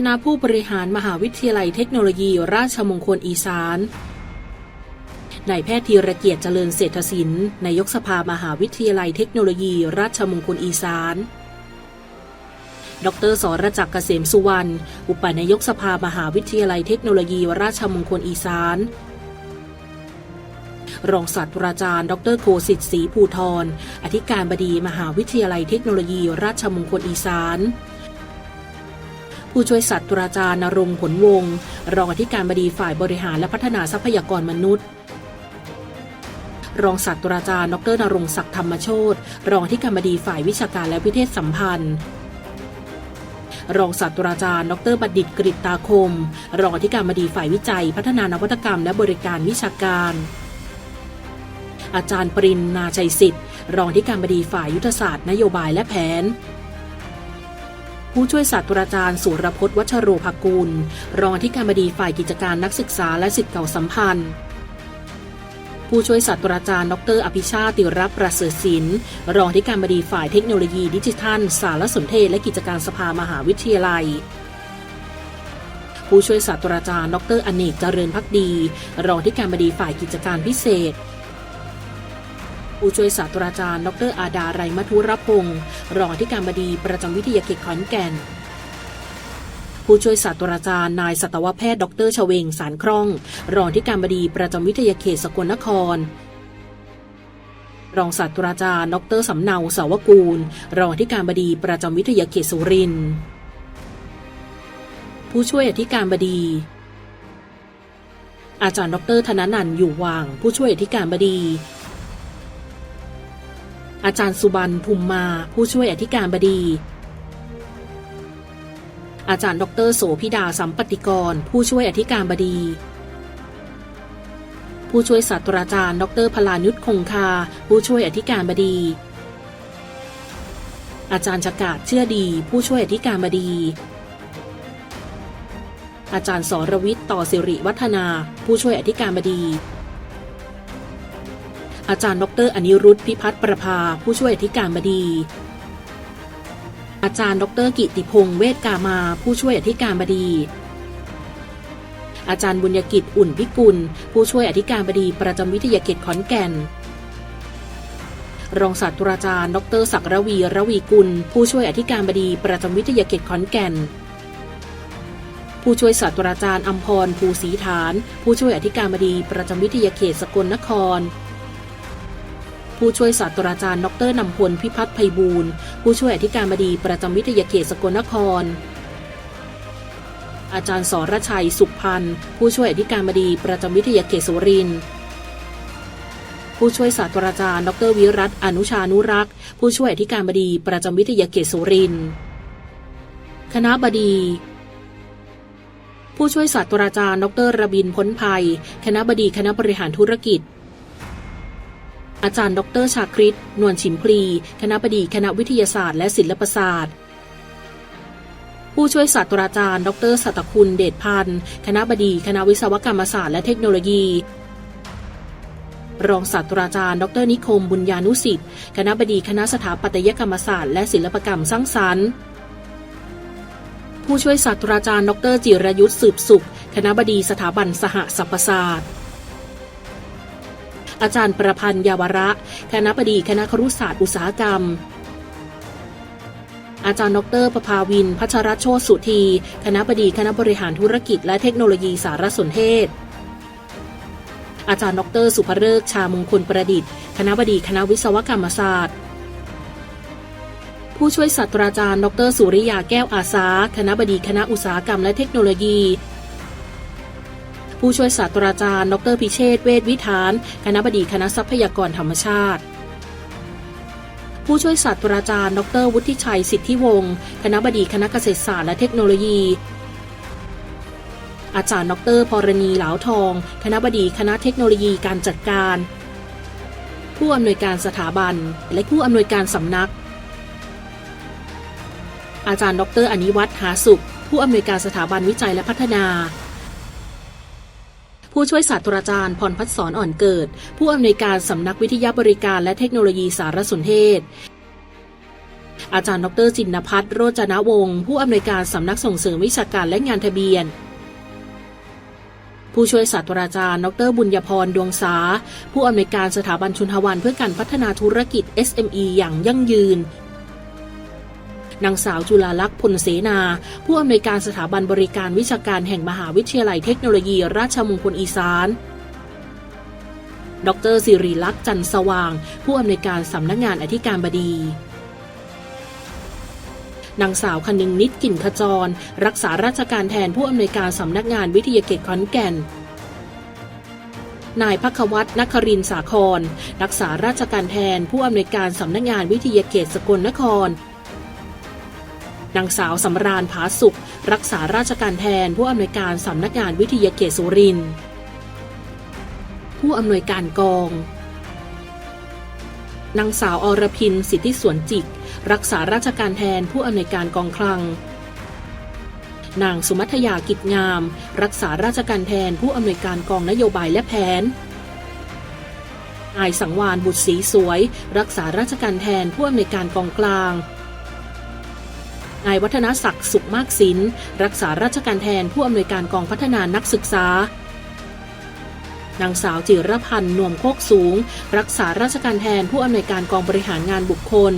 คณะผู้บริหารมหาวิทยาลัยเทคโนโลยี ราชมงคลอีสานนายแพทย์ธีรเกียรติเจริญเศรษฐศิลป์นายกสภามหาวิทยาลัยเทคโนโลยี ราชมงคลอีสาน ดรสรจักรเกษมสุวรรณ อุปนายกสภามหาวิทยาลัยเทคโนโลยี ราชมงคลอีสาน รองศาสตราจารย์ ดรโคสิทธิ์ศรีภูทร อธิการบดีมหาวิทยาลัยเทคโนโลยี ราชมงคลอีสาน ผู้ช่วยศาสตราจารย์นรงผลวงศ์รองอธิการบดีฝ่ายบริหารและพัฒนาทรัพยากรมนุษย์ รองศาสตราจารย์ ดรนรงศักดิ์ธรรมโชตรองอธิการบดีฝ่ายวิชาการและวิเทศสัมพันธ์รองศาสตราจารย์ ดรบัณฑิตกฤตตาคม รองอธิการบดีฝ่ายวิจัย พัฒนานวัตกรรม และบริการวิชาการ อาจารย์ปรินนาชัยสิทธิ์ รองอธิการบดีฝ่ายยุทธศาสตร์ นโยบายและแผน ผู้ช่วยศาสตราจารย์สุรพจน์วัชโรภกุล รองอธิการบดีฝ่ายกิจการนักศึกษาและสิทธิเก่าสัมพันธ์ ผู้ช่วยศาสตราจารย์ ดร อภิชาติติรับประเสริฐศิลป์รองอธิการบดีฝ่ายเทคโนโลยีดิจิทัล สารสนเทศและกิจการสภามหาวิทยาลัยผู้ช่วยศาสตราจารย์ ดรอเนกเจริญพักดี รองอธิการบดีฝ่ายกิจการพิเศษ ผู้ช่วยศาสตราจารย์ ดรอาดาไรมัทุรพงศ์รองอธิการบดีประจำวิทยาเขตขอนแก่น ผู้ช่วยศาสตราจารย์นายสัตวแพทย์ ดรชเวงสารคล่อง รองอธิการบดีประจำวิทยาเขตสกลนคร รองศาสตราจารย์ ดรสำเนาสาวกูล รองอธิการบดีประจำวิทยาเขตสุรินทร์ผู้ช่วยอธิการบดี อาจารย์ดรธนนันท์อยู่วาง ผู้ช่วยอธิการบดี อาจารย์สุบันทุมมา ผู้ช่วยอธิการบดี อาจารย์ดรโสพิดาสัมปติกร ผู้ช่วยอธิการบดี ผู้ช่วยศาสตราจารย์ ดรพลานุชคงคา ผู้ช่วยอธิการบดี อาจารย์ชกาดเชื่อดี ผู้ช่วยอธิการบดี อาจารย์สรวิทย์ต่อสิริวัฒนา ผู้ช่วยอธิการบดี อาจารย์ดรอนิรุธพิพัฒน์ประภา ผู้ช่วยอธิการบดี อาจารย์ดรกิติพงษ์เวทกามา ผู้ช่วยอธิการบดี อาจารย์บุญยกิจอุ่นพิกุล ผู้ช่วยอธิการบดีประจำวิทยาเขตขอนแก่น รองศาสตราจารย์ ดรศักรวีระวีกุล ผู้ช่วยอธิการบดีประจำวิทยาเขตขอนแก่นผู้ช่วยศาสตราจารย์อัมพรภูศรีฐาน ผู้ช่วยอธิการบดีประจำวิทยาเขตสกลนคร ผู้ช่วยศาสตราจารย์ ดรนำพลพิพัฒน์ไพบูลย์ผู้ช่วยอธิการบดีประจำวิทยาเขตสกลนคร อาจารย์สรชัยสุขพันธ์ผู้ช่วยอธิการบดีประจำวิทยาเขตสุรินทร์ผู้ช่วยศาสตราจารย์ ดรวิรัตอนุชานุรักษ์ ผู้ช่วยอธิการบดีประจำวิทยาเขตสุรินทร์คณะบดี ผู้ช่วยศาสตราจารย์ ดรระบินพ้นภัย คณะบดีคณะบริหารธุรกิจ อาจารย์ ดรชาคริตนวลชิมพลี คณะบดีคณะวิทยาศาสตร์และศิลปศาสตร์ ผู้ช่วยศาสตราจารย์ ดรสัตคุณเดชพันธ์ คณะบดีคณะวิศวกรรมศาสตร์และเทคโนโลยี รองศาสตราจารย์ ดรนิคมบุญญานุสิทธิ์ คณะบดีคณะสถาปัตยกรรมศาสตร์และศิลปกรรมสร้างสรรค์ ผู้ช่วยศาสตราจารย์ ดรจิรยุทธสืบสุข คณะบดีสถาบันสหสรรพศาสตร์ อาจารย์ประพันธ์ยาวระ คณะบดีคณะครุศาสตร์อุตสาหกรรม อาจารย์ดรประภาวิน พัชรโชติสุธี คณะบดีคณะบริหารธุรกิจและเทคโนโลยีสารสนเทศ อาจารย์ดรสุภเริกชามงคลประดิษฐ์ คณะบดีคณะวิศวกรรมศาสตร์ผู้ช่วยศาสตราจารย์ ดรสุริยาแก้วอาสา คณะบดีคณะอุตสาหกรรมและเทคโนโลยี ผู้ช่วยศาสตราจารย์ ดรพิเชษเวชวิธาน คณะบดีคณะทรัพยากรธรรมชาติ ผู้ช่วยศาสตราจารย์ ดร วุฒิชัย สิทธิวงศ์ คณะบดีคณะเกษตรศาสตร์และเทคโนโลยี อาจารย์ ดรพรณีเหลาทอง คณะบดีคณะเทคโนโลยีการจัดการ ผู้อำนวยการสถาบัน และผู้อำนวยการสำนัก อาจารย์ ดรอนิวัฒน์หาสุข ผู้อำนวยการสถาบันวิจัยและพัฒนา ผู้ช่วยศาสตราจารย์พรพัฒสอนอ่อนเกิด ผู้อำนวยการสำนักวิทยาบริการและเทคโนโลยีสารสนเทศอาจารย์ดรจินพัฒน์โรจนวงศ์ผู้อำนวยการสำนักส่งเสริมวิชาการและงานทะเบียน ผู้ช่วยศาสตราจารย์ ดรบุญยพรดวงสา ผู้อำนวยการสถาบันชุนทวันเพื่อการพัฒนาธุรกิจ SME อย่างยั่งยืน นางสาวจุลาลักษณ์พลเสนา ผู้อำนวยการสถาบันบริการวิชาการแห่งมหาวิทยาลัยเทคโนโลยี ราชมงคลอีสานดรสิริลักษณ์จันสว่าง ผู้อำนวยการสำนักงานอธิการบดี นางสาวคนึงนิดกิ่นขจร รักษาราชการแทนผู้อำนวยการสำนักงานวิทยาเขตขอนแก่น นายพักวัตรนครินสาคร รักษาราชการแทนผู้อำนวยการสำนักงานวิทยาเขตสกลนคร นางสาวสำราญผาสุข รักษาราชการแทนผู้อำนวยการสำนักงานวิทยาเขตสุรินทร์ผู้อำนวยการกอง นางสาวอรพินสิทธิสวนจิก รักษาราชการแทนผู้อำนวยการกองคลัง นางสุมัธยากิจงาม รักษาราชการแทนผู้อำนวยการกองนโยบายและแผนนายสังวานบุตรศรีสวย รักษาราชการแทนผู้อำนวยการกองกลาง นายวัฒนศักดิ์สุขมากศินรักษาราชการแทนผู้อำนวยการกองพัฒนานักศึกษานางสาวจิรพันธ์นวมโคกสูง รักษาราชการแทนผู้อำนวยการกองบริหารงานบุคคล